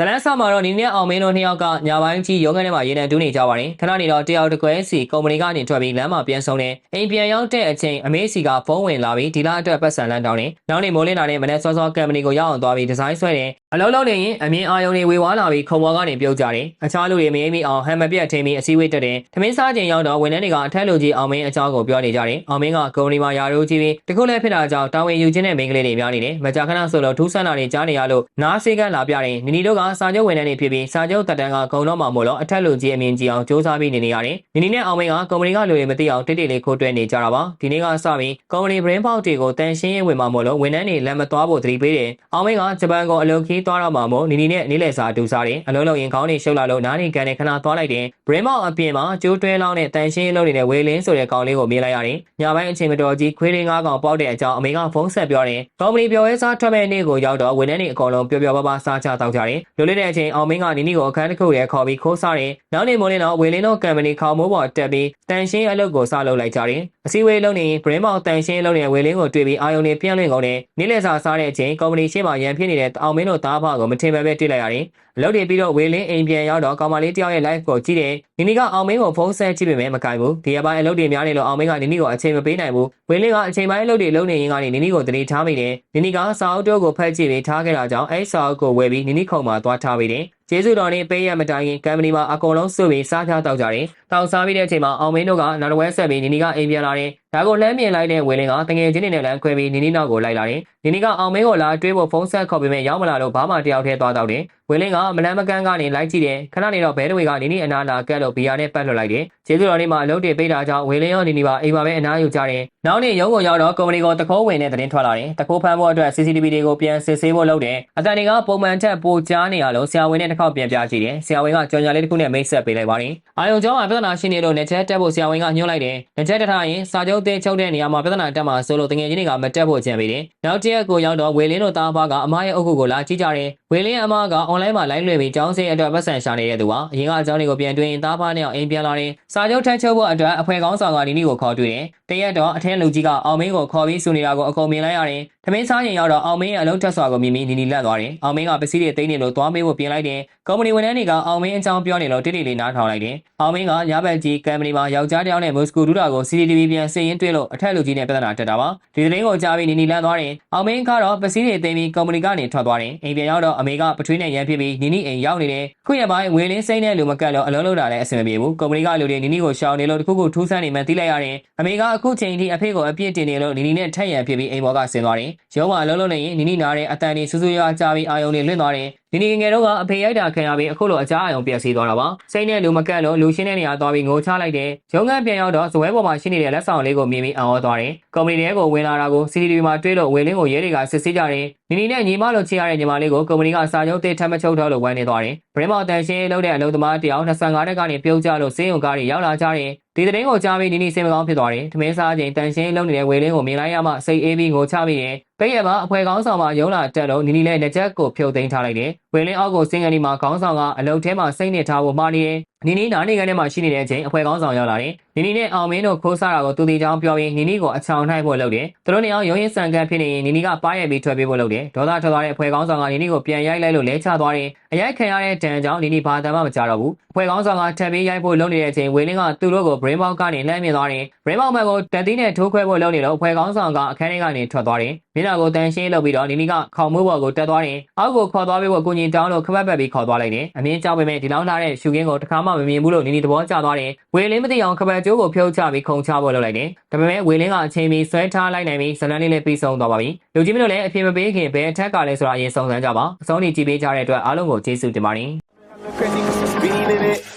ဇလန်းဆာမှာတော့နီနဲ့အောင်မင်းတို့နှစ်ယောက်ကညာပိုင်းကြီးရုံးခန်းထဲမှာရေနံတူးနေကြပါတယ်ခဏနေတော့တယောက်တစ်ခွဲစီကုမ္ပဏီကနေထွက်ပြီးလမ်းမှာပြန်ဆုံးတယ်အိမ်ပြန်ရောက်တဲ့အချိန်အမေစီကဖုန်းဝင်လာပြီးဒီလအတွက်ပတ်စံလန်းတောင်းတယ်နောက်နေမိုးလင်းလာတဲ့မနေ့စောစောကုမ္ပဏီကိုရောက်အောင်သွားပြီးဒီဇိုင်းဆွဲတယ်အလုံးလုံးနေရင်အမြင်အာရုံတွေဝေဝါးလာပြီးခုံပေါ်ကနေပြုတ်ကြတယ်အခြားလူတွေမအေးမိအောင်ဟန်မပြတ်ထင်းပြီးအစည်းအဝေးတက်တယ်သမင်းစားချိန်ရောက်တော့ဝန်ထမ်းတွေကအထက်လူကြီးအောင်မင်းအကြောင်းကိုပြောနေကြတယ်အောင်မင်းကကုမ္ပဏီမှာယာရိုးကြီးပြီးတခုလည်းဖြစ်တာကြောင့်တာဝန်ယူခြင်းနဲ့မိန်းကလေးတွေများနေတယ်မကြာခဏဆိုလို့ထူးဆန်းတာတွေကြားနေရလို့နားစေးကန်းလာပြတယ်နီနီတို့ကစာချုပ်ဝန်ထမ်းတွေဖြစ်ပြီးစာချုပ်တက်တန်းကဂုံတော့မှာမို့လို့အထက်လူကြီးအမြင်ကြီးအောင်စ조사ပြီးနေနေရတယ်နီနီနဲ့အောင်မင်းကကုမ္ပဏီကလူတွေမသိအောင်တိတ်တိတ်လေးခိုးတွဲနေကြတာပါဒီနေ့ကစပြီးကုမ္ပဏီ brain pop တွေကိုတန်ရှင်းရေးဝင်မှာမို့လို့ဝန်ထမ်းတွေလက်မသွားဖို့သတိပေးတယ်အောင်မင်းကဂျပန်ကိုအလုပ်ခီးသွားတော့မှာမို့နီနီနဲ့နေလေစာအတူစားတယ်အလုံးလုံးရင်ခေါင်းတွေရှုပ်လာလို့နားနေကန်နေခဏသွားလိုက်တယ် brain pop အပြင်မှာကျိုးတွဲလောင်းနဲ့တန်ရှင်းရေးလုပ်နေတဲ့ဝေလင်းဆိုတဲ့ကောင်လေးကိုမြင်လိုက်ရတယ်ညပိုင်းအချိန်မတော်ကြီးခွေးလေးငါးကောင်ပေါက်တဲ့အကြောင်းအမေကဖုန်းဆက်ပြောတယ်ကုမ္ပဏီပြောရဲစားထွက်မဲ့နေ့ကိုရောက်တော့ဝန်ထမ်းတွေအကုန်လုံးပျော်ပျော်ပါးပါးစားချတောက်ကြတယ်လိုလေးတဲ့အချိန်အောင်မင်းကနီနီကိုအခန်းတစ်ခုထဲခေါ်ပြီးခိုးစားတယ်နောက်နေ့မိုးလင်းတော့ဝေလင်းတို့ကမ်ပဏီခေါမိုးပေါ်တက်ပြီးတန်ရှင်းအလုပ်ကိုစလုပ်လိုက်ကြတယ်အစည်းအဝေးလုပ်နေရင် brain pop တန်ရှင်းလုပ်နေတဲ့ဝေလင်းကိုတွေ့ပြီးအာယုံတွေပြန့်လွင့်ကုန်တယ်နေ့လည်စာစားတဲ့အချိန်ကုမ္ပဏီရှေ့မှာရန်ဖြစ်နေတဲ့အောင်မင်းတို့သားဖကိုမထင်ပဲပဲတွေ့လိုက်ရတယ်အလုပ်တွေပြီးတော့ဝေလင်းအိမ်ပြန်ရောက်တော့ကောင်မလေးတယောက်ရဲ့ live ကိုကြည့်တယ်နီနီကအောင်မင်းကိုဖုန်းဆက်ကြည့်ပေမဲ့မကင်ဘူးဒီအပိုင်းအလုပ်တွေများနေလို့အောင်မင်းကနီနီကိုအချိန်မပေးနိုင်ဘူးဝေလင်းကအချိန်ပိုင်းအလုပ်တွေလုပ်နေရင်ကနေနီနီကိုတတိထားမိတယ်နီနီကစာအုပ်တိုးကိုဖတ်ကြည့်ပြီးထားခဲ့တာကြောင့်အဲ့စာအုပ်ကိုဝယ်ပြီးနီနီခုံမှာသွားထားပြီးတယ် ကျေးဇူးတော်နဲ့ပေးရမတိုင်ခင်ကမ်ပဏီမှာအကုန်လုံးစုပြီးစားချတောက်ကြတယ်။တောက်စားပြီးတဲ့အချိန်မှာအောင်မင်းတို့ကနောက်တစ်ဝဲဆက်ပြီးနီနီကအိမ်ပြန်လာတယ်။ဒါကိုလှမ်းမြင်လိုက်တဲ့ဝေလင်းကတငယ်ချင်းတွေနဲ့လမ်းခွဲပြီးနီနီနောက်ကိုလိုက်လာတယ်။နီနီကအောင်မင်းကိုလာတွေးဖို့ဖုန်းဆက်ခေါ်ပေမဲ့ရောက်မလာလို့ဘာမှတယောက်တည်းသွားတော့တယ်။ဝေလင်းကမလန်းမကန်းကနေလိုက်ကြည့်တယ်။ခဏနေတော့ဘဲတွေကနီနီအနာလာကက်လို့ဘီယာနဲ့ပတ်လွှတ်လိုက်တယ်။ကျေးဇူးတော်နေ့မှာအလုပ်တွေပေးတာကြောင့်ဝေလင်းရောနီနီပါအိမ်မှာပဲအနားယူကြတယ်။နောက်နေ့ရုံးကိုရောက်တော့ကုမ္ပဏီကိုတခိုးဝင်တဲ့သတင်းထွက်လာတယ်။တခိုးဖမ်းဖို့အတွက် CCTV တွေကိုပြန်စစ်ဆေးဖို့လုပ်တယ်။အတန်တွေကပုံမှန်ထက်ပိုကြားနေရလို့ဆရာဝန်နဲ့တစ်ခေါက်ပြန်ပြကြည့်တယ်။ဆရာဝန်ကကြော်ညာလေးတစ်ခုနဲ့မိတ်ဆက်ပေးလိုက်ပါတယ်။အာယုံကျောင်းမှာပြဿနာရှိနေလို့နေချက်တက်ဖို့ဆရာဝန်ကညွှန်လိုက်တယ်။နေချက်တက်ထားရင်စာချုပ်သေးချုပ်တဲ့နေရာမှာပြဿနာတက်မှာဆိုလို့တငယ်ချင်းတွေကမတက်ဖို့ကြံပေးတယ်။နောက်တစ်ရက်ကိုရောက်တော့ဝေလင်းတို့တားဖားကအမရဲ့အုပ်ခုကိုလာကြည့်ကြတယ်။ ဝေလင်းအမကအွန်လိုင်းမှာ live လွှင့်ပြီးကျောင်းစင်းအတွက်ပတ်စံရှာနေတဲ့သူပါ။အရင်ကအကျောင်းတွေကိုပြန်တွင်တားဖားနဲ့အိမ်ပြန်လာတယ်။စာချုပ်ထမ်းချုပ်ဖို့အတွက်အဖွဲကောင်းဆောင်ကဒီနေ့ကိုခေါ်တွေ့တယ်။တရက်တော့အထက်လူကြီးကအောင်မင်းကိုခေါ်ပြီးစုနေတာကိုအကုန်မြင်လိုက်ရတယ်။သမင်းစားရင်ရောက်တော့အောင်မင်းရဲ့အလုံးထက်စွာကိုမြင်ပြီးနီနီလက်သွားတယ်။အောင်မင်းကပစ္စည်းတွေသိမ်းနေလို့သွားမေးဖို့ပြင်လိုက်တယ်။ကုမ္ပဏီဝန်ထမ်းတွေကအောင်မင်းအကြောင်းပြောနေလို့တိတိလေးနားထောင်လိုက်တယ်။အောင်မင်းကညဘက်ကြီးကုမ္ပဏီမှာယောက်ျားတစ်ယောက်နဲ့မော်စကိုဒူတာကို CCTV ပြန်စည်ရင်တွေ့လို့အထက်လူကြီးနဲ့ပြဿနာတက်တာပါ။ဒီသတင်းကိုကြားပြီးနီနီလန့်သွားတယ်။အောင်မင်းကတော့ပစ္စည်းတွေသိမ်းပြီးကုမ္ပဏီကနေထွက်သွားတယ်။အိမ်ပြန်ရောက်တော့အမေကပထွေးနဲ့ရန်ဖြစ်ပြီးနီနီအိမ်ရောက်နေတယ်။ခုရပိုင်းဝေလင်းစိမ့်တဲ့လူမကတ်လို့အလုံးလုံးတာလည်းအဆင်မပြေဘူး။ကုမ္ပဏီကလူတွေနီနီကိုရှောင်နေလို့တခုခုထူးဆန်းနေမှသိလိုက်ရတယ်။အမေကအခုချိန်ထိအဖေကိုအပြစ်တင်နေလို့နီနီနဲ့ထက်ရန်ဖြစ်ပြီးအိမ်ပေါ်ကဆင်းသွားတယ်။ရုံးမှာအလုံးလုံးနေရင်နီနီနားတဲ့အတန်တွေစူးစူးရွားကြားပြီးအာယုံတွေလွင့်သွားတယ်။ ဒီနေ့ငယ်တော့ကအဖေရိုက်တာခံရပြီးအခုလိုအကြအာရုံပြည့်စည်သွားတာပါစိတ်နဲ့လူမကန့်လို့လူရှင်းတဲ့နေရာသွားပြီးငိုချလိုက်တယ်ရုံးခန်းပြန်ရောက်တော့ဇွဲပေါ်မှာရှိနေတဲ့လက်ဆောင်လေးကိုမြင်ပြီးအံ့ဩသွားတယ်ကုမ္ပဏီထဲကိုဝင်လာတာကို CCTV မှာတွေ့လို့ဝေလင်းကိုရဲတွေကစစ်ဆေးကြတယ်နီနီနဲ့ညီမလို့ချေရတဲ့ညီမလေးကိုကုမ္ပဏီကစာချုပ်သေးထမ်းမချုပ်တော့လို့ဝိုင်းနေသွားတယ်ဘရင်မော်တန်ရှင်းလုပ်တဲ့အလုပ်သမားတယောက်25တက်ကနေပြုတ်ကျလို့စေးရုံကားတွေရောက်လာကြတယ်ဒီသတင်းကိုကြားပြီးနီနီစိတ်မကောင်းဖြစ်သွားတယ်။ထမင်းစားချိန်တန်ရှင်းလုံးနေတဲ့ဝေလင်းကိုမြင်လိုက်ရမှစိတ်အေးပြီးငိုချမိတယ်။ပိတ်ရမှာအဖွဲကောင်းဆောင်မှာရုံးလာတက်လို့နီနီလည်းလက်ချက်ကိုဖြုတ်သိမ်းထားလိုက်တယ်။ ဝေလင်းအောက်ကိုစင်ကန်ဒီမှာခေါင်းဆောင်ကအလုတ်ထဲမှာစိတ်နစ်ထားဖို့မှားနေတယ်။နီနီနားနေကန်ထဲမှာရှိနေတဲ့အချိန်အဖွဲကောင်းဆောင်ရောက်လာတယ်။နီနီနဲ့အောင်မင်းတို့ခိုးစားတာကိုသူတီချောင်းပြောပြီးနီနီကိုအချောင်နှိုက်ဖို့လုပ်တယ်။သူတို့နေအောင်ရုံးရင်ဆန်ကန်ဖြစ်နေရင်နီနီကပါးရပြီးထွက်ပြေးဖို့လုပ်တယ်။ဒေါသထွက်သွားတဲ့အဖွဲကောင်းဆောင်ကနီနီကိုပြန်ရိုက်လိုက်လို့လဲချသွားတယ်။အရိုက်ခံရတဲ့တန်ကြောင့်နီနီဘာတမ်းမှမကြတော့ဘူး။အဖွဲကောင်းဆောင်ကထပ်ပြီးရိုက်ဖို့လုပ်နေတဲ့အချိန်ဝေလင်းကသူတို့ကို brain box ကနေလှမ်းမြင်သွားတယ်။ brain box ဘက်ကိုတက်သီးနဲ့ထိုးခွဲဖို့လုပ်နေတော့အဖွဲကောင်းဆောင်ကအခန်းထဲကနေထွက်သွားတယ်။မျက်နှာကိုတန်ရှင်းလုပ်ပြီးတော့နီနီကခေါင်းမိုးပေါ်ကိုတက်သွားတယ်။အောက်ကိုခေါ်သွားပြီးဖို့ကိုကြီးတောင်းလို့ခပတ်ပတ်ပြီးခေါ်သွားလိုက်တယ်။အမြင်ကြောက်ပေမဲ့ဒီလောက်လာတဲ့ရှူကင်းကိုတစ်ခါမှမမြင်ဘူးလို့နီနီသဘောကျသွားတယ်။ဝေလင်းမသိအောင်ခပတ်ကျိုးကိုဖြုတ်ချပြီးခုံချဖို့လုပ်လိုက်တယ်။ဒါပေမဲ့ဝေလင်းကအချိန်မီဆွဲထားလိုက်နိုင်ပြီးဇလန်းလေးလည်းပြီးဆုံးသွားပါပြီ။လူကြီးမလို့လည်းအပြေမပေးခင်ဘယ်အထက်ကလဲဆိုတာအရင်စုံစမ်းကြပါ။အဆုံးထိကြည့်ပေးကြတဲ့အတွက်အားလုံးကိုကျေးဇူးတင်ပါတယ်။